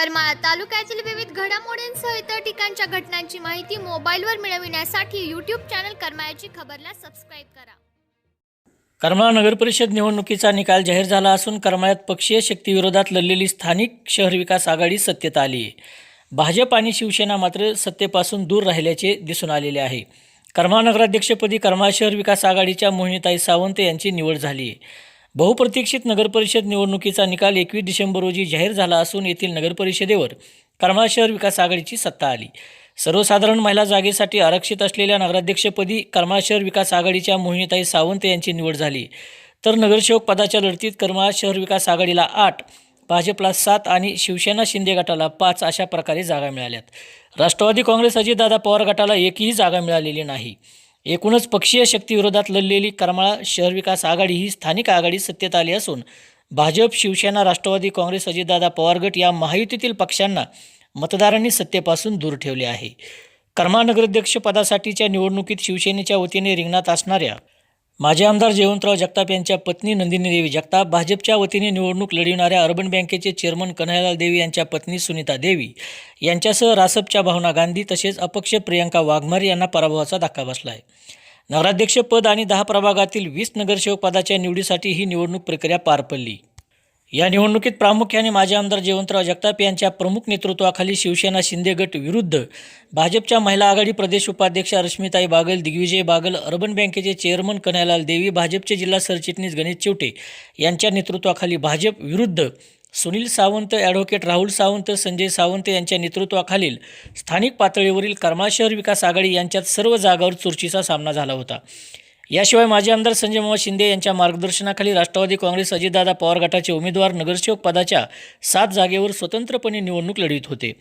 करमाळा तालुक्यातील विविध घडामोडींसह इतर ठिकाणच्या घटनांची माहिती मोबाईलवर मिळविण्यासाठी यूट्यूब चॅनल करमाळ्याची खबरला सबस्क्राईब करा. करमाळा नगरपरिषद निवडणुकीचा निकाल जाहीर झाला असून करमाळ्यात पक्षीय शक्तीविरोधात लढलेली स्थानिक शहर विकास आघाडी सत्तेत आली. आहे भाजप आणि शिवसेना मात्र सत्तेपासून दूर राहिल्याचे दिसून आलेले आहे. करमाळा नगराध्यक्षपदी करमाळा शहर विकास आघाडीच्या मोहिनीताई सावंत यांची निवड झाली. आहे बहुप्रतीक्षित नगरपरिषद निवडणुकीचा निकाल एकवीस डिसेंबर रोजी जाहीर झाला असून येथील नगरपरिषदेवर करमाळा शहर विकास आघाडीची सत्ता आली. सर्वसाधारण महिला जागेसाठी आरक्षित असलेल्या नगराध्यक्षपदी करमाळा शहर विकास आघाडीच्या मोहिनीताई सावंत यांची निवड झाली. तर नगरसेवक पदाच्या लढतीत करमाळा शहर विकास आघाडीला आठ भाजपला सात आणि शिवसेना शिंदे गटाला पाच अशा प्रकारे जागा मिळाल्यात. राष्ट्रवादी काँग्रेस अजितदादा पवार गटाला एकही जागा मिळालेली नाही. एकूणच पक्षीय शक्तीविरोधात लढलेली करमाळा शहर विकास आघाडी ही स्थानिक आघाडी सत्तेत आली असून भाजप शिवसेना राष्ट्रवादी काँग्रेस अजितदादा पवार गट या महायुतीतील पक्षांना मतदारांनी सत्तेपासून दूर ठेवले आहे. कर्मानगराध्यक्षपदासाठीच्या निवडणुकीत शिवसेनेच्या वतीने रिंगणात असणाऱ्या माजी आमदार जयवंतराव जगताप यांच्या पत्नी नंदिनी देवी जगताप भाजपच्या वतीने निवडणूक लढविणाऱ्या अर्बन बँकेचे चेअरमन कन्हैयालाल देवी यांच्या पत्नी सुनीता देवी यांच्यासह रासपच्या भावना गांधी तसेच अपक्ष प्रियंका वाघमारे यांना पराभवाचा धक्का बसला आहे नगराध्यक्षपद आणि दहा प्रभागातील वीस नगरसेवक पदाच्या निवडीसाठी ही निवडणूक प्रक्रिया पार पडली. या निवडणुकीत प्रामुख्याने माजी आमदार जयवंतराव जगताप यांच्या प्रमुख नेतृत्वाखाली शिवसेना शिंदे गट विरुद्ध भाजपच्या महिला आघाडी प्रदेश उपाध्यक्षा रश्मिताई बागल दिग्विजय बागल अर्बन बँकेचे चेअरमन कन्हैयालाल देवी भाजपचे जिल्हा सरचिटणीस गणेश चिवटे यांच्या नेतृत्वाखाली भाजप विरुद्ध सुनील सावंत ॲडव्होकेट राहुल सावंत संजय सावंत यांच्या नेतृत्वाखालील स्थानिक पातळीवरील करमाळ शहर विकास आघाडी यांच्यात सर्व जागावर चुरशीचा सामना झाला होता. याशिवाय माजी आमदार संजय मामा शिंदे यांच्या मार्गदर्शनाखाली राष्ट्रवादी काँग्रेस अजितदादा पवार गटाचे उमेदवार नगरसेवक पदाच्या सात जागेवर स्वतंत्रपणे निवडणूक लढवित होते.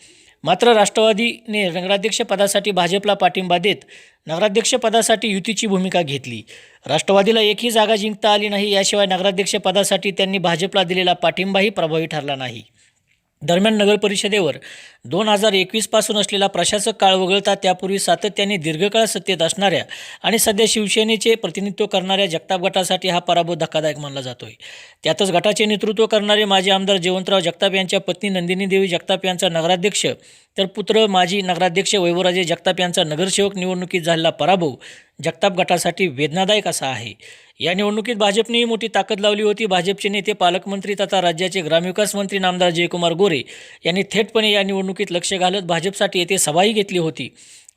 मात्र राष्ट्रवादीने नगराध्यक्ष पदासाठी भाजपला पाठिंबा देत नगराध्यक्ष पदासाठी युतीची भूमिका घेतली. राष्ट्रवादीला एकही जागा जिंकता आली नाही याशिवाय नगराध्यक्ष पदासाठी त्यांनी भाजपला दिलेला पाठिंबाही प्रभावी ठरला नाही. दरम्यान नगर परिषदेवर दोन हजार एकवीसपासून असलेला प्रशासक काळ वगळता त्यापूर्वी सातत्याने दीर्घकाळ सत्तेत असणाऱ्या आणि सध्या शिवसेनेचे प्रतिनिधित्व करणाऱ्या जगताप गटासाठी हा पराभव धक्कादायक मानला जातोय. त्यातच गटाचे नेतृत्व करणारे माजी आमदार जयवंतराव जगताप यांच्या पत्नी नंदिनी देवी जगताप यांचा नगराध्यक्ष तर पुत्र माजी नगराध्यक्ष वैभवराजे जगताप यांचा नगरसेवक निवडणुकीत झालेला पराभव जगताप गटासाठी वेदनादायक असा आहे. या निवडणुकीत भाजपनेही मोठी ताकद लावली होती. भाजपचे नेते पालकमंत्री तथा राज्याचे ग्रामविकास मंत्री नामदार जयकुमार गोरे यांनी थेटपणे या निवडणुकीत लक्ष घालत भाजपसाठी येथे सभाही घेतली होती.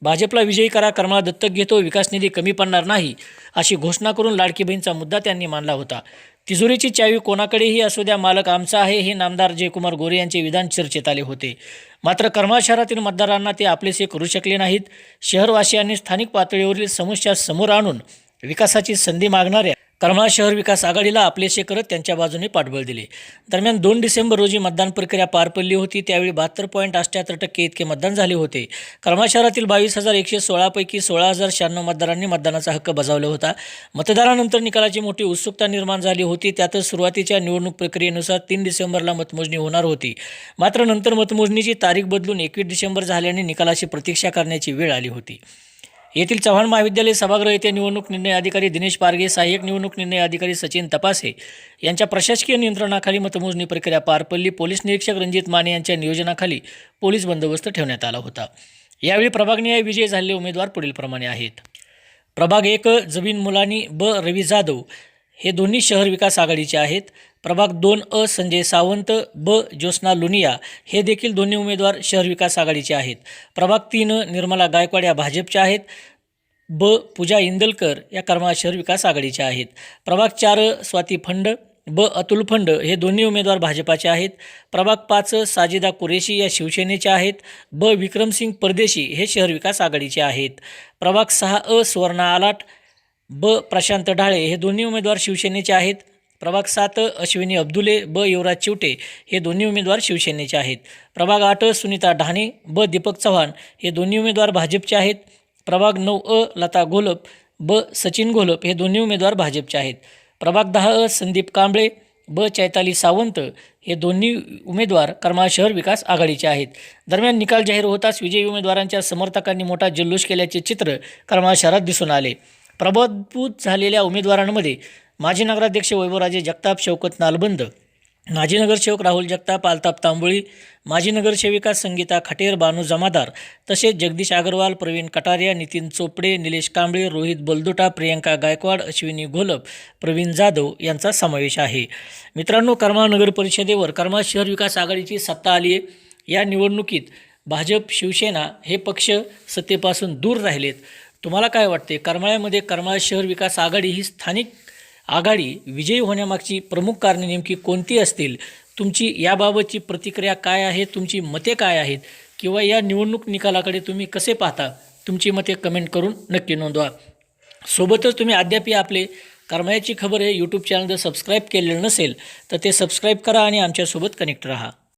भाजपला विजयी करा कर्मळा दत्तक घेतो विकास निधी कमी पडणार नाही अशी घोषणा करून लाडकी बहीणचा मुद्दा त्यांनी मानला होता. तिजोरीची चावी कोणाकडेही असू द्या मालक आमचा आहे हे नामदार जयकुमार गोरे यांचे विधान चर्चेत आले होते. मात्र कर्मळा शहरातील मतदारांना ते आपलेसे करू शकले नाहीत. शहरवासियांनी स्थानिक पातळीवरील समस्या समोर आणून विकासाची संधी मागणाऱ्या करमाळा शहर विकास आघाडीला आपलेसे करत त्यांच्या बाजूने पाठबळ दिले. दरम्यान दोन डिसेंबर रोजी मतदान प्रक्रिया पार पडली होती त्यावेळी बहात्तर पॉईंट अठ्ठ्याहत्तर टक्के इतके मतदान झाले होते. करमाळा शहरातील बावीस हजार एकशे सोळापैकी सोळा हजार शहाण्णव मतदारांनी मतदानाचा हक्क बजावला होता. मतदानानंतर निकालाची मोठी उत्सुकता निर्माण झाली होती. त्यातच सुरुवातीच्या निवडणूक प्रक्रियेनुसार तीन डिसेंबरला मतमोजणी होणार होती. मात्र नंतर मतमोजणीची तारीख बदलून एकवीस डिसेंबर झाल्याने निकालाची प्रतीक्षा करण्याची वेळ आली होती. येथील चव्हाण महाविद्यालय सभागृह येथे निवडणूक निर्णय अधिकारी दिनेश पारगे सहाय्यक निवडणूक निर्णय अधिकारी सचिन तपासे यांच्या प्रशासकीय नियंत्रणाखाली मतमोजणी प्रक्रिया पार पडली. पोलीस निरीक्षक रणजित माने यांच्या नियोजनाखाली पोलीस बंदोबस्त ठेवण्यात आला होता. यावेळी प्रभागनिहाय विजय झालेले उमेदवार पुढीलप्रमाणे आहेत. प्रभाग एक जबीन मुलानी ब. रवी जाधव हे दोन्ही शहर विकास आघाडीचे आहेत. प्रभाग दोन अ संजय सावंत ब ज्योत्स्ना लुनिया हे देखील दोन्ही उमेदवार शहर विकास आघाडीचे आहेत. प्रभाग तीन निर्मला गायकवाड या भाजपच्या आहेत. ब पूजा इंदलकर या कर्मा शहर विकास आघाडीच्या आहेत. प्रभाग चार स्वाती फंड ब अतुल फंड हे दोन्ही उमेदवार भाजपाचे आहेत. प्रभाग पाच साजिदा कुरेशी या शिवसेनेच्या आहेत. ब विक्रमसिंग परदेशी हे शहर विकास आघाडीचे आहेत. प्रभाग सहा अ सुवर्णा आलाट ब प्रशांत ढाळे हे दोन्ही उमेदवार शिवसेनेचे आहेत. प्रभाग सात अश्विनी अब्दुले ब युवराज चिवटे हे दोन्ही उमेदवार शिवसेनेचे आहेत. प्रभाग आठ सुनीता ढाणे ब दीपक चव्हाण हे दोन्ही उमेदवार भाजपचे आहेत. प्रभाग नऊ अ लता घोलप ब सचिन घोलप हे दोन्ही उमेदवार भाजपचे आहेत. प्रभाग दहा अ संदीप कांबळे ब चैताली सावंत हे दोन्ही उमेदवार करमाळा शहर विकास आघाडीचे आहेत. दरम्यान निकाल जाहीर होताच विजयी उमेदवारांच्या समर्थकांनी मोठा जल्लोष केल्याचे चित्र करमाळा शहरात दिसून आले. प्रबोधभूत झालेल्या उमेदवारांमध्ये माजी नगराध्यक्ष वैभवराजे जगताप शौकत नालबंद माजी नगरसेवक राहुल जगताप आलताप तांबोळी माजी नगरसेविका संगीता खटेर बानू जमादार तसेच जगदीश अग्रवाल प्रवीण कटारिया नितीन चोपडे निलेश कांबळे रोहित बलदोटा प्रियंका गायकवाड अश्विनी घोलप प्रवीण जाधव यांचा समावेश आहे. मित्रांनो कर्मा नगर परिषदेवर कर्मा शहर विकास आघाडीची सत्ता आली आहे. या निवडणुकीत भाजप शिवसेना हे पक्ष सत्तेपासून दूर राहिलेत. तुम्हाला काय वाटते करमाळ्यामध्ये करमाळ शहर विकास आघाडी ही स्थानिक आघाडी विजयी होण्यामागची प्रमुख कारणे नेमकी कोणती असतील? तुमची याबाबतची प्रतिक्रिया काय आहे? तुमची मते काय आहेत? किंवा या निवडणूक निकालाकडे तुम्ही कसे पाहता? तुमची मते कमेंट करून नक्की नोंदवा. सोबतच तुम्ही अद्याप आपले करमायाची खबर हे यूट्यूब चॅनल जर सबस्क्राईब केलेलं नसेल तर ते सबस्क्राईब करा आणि आमच्यासोबत कनेक्ट राहा.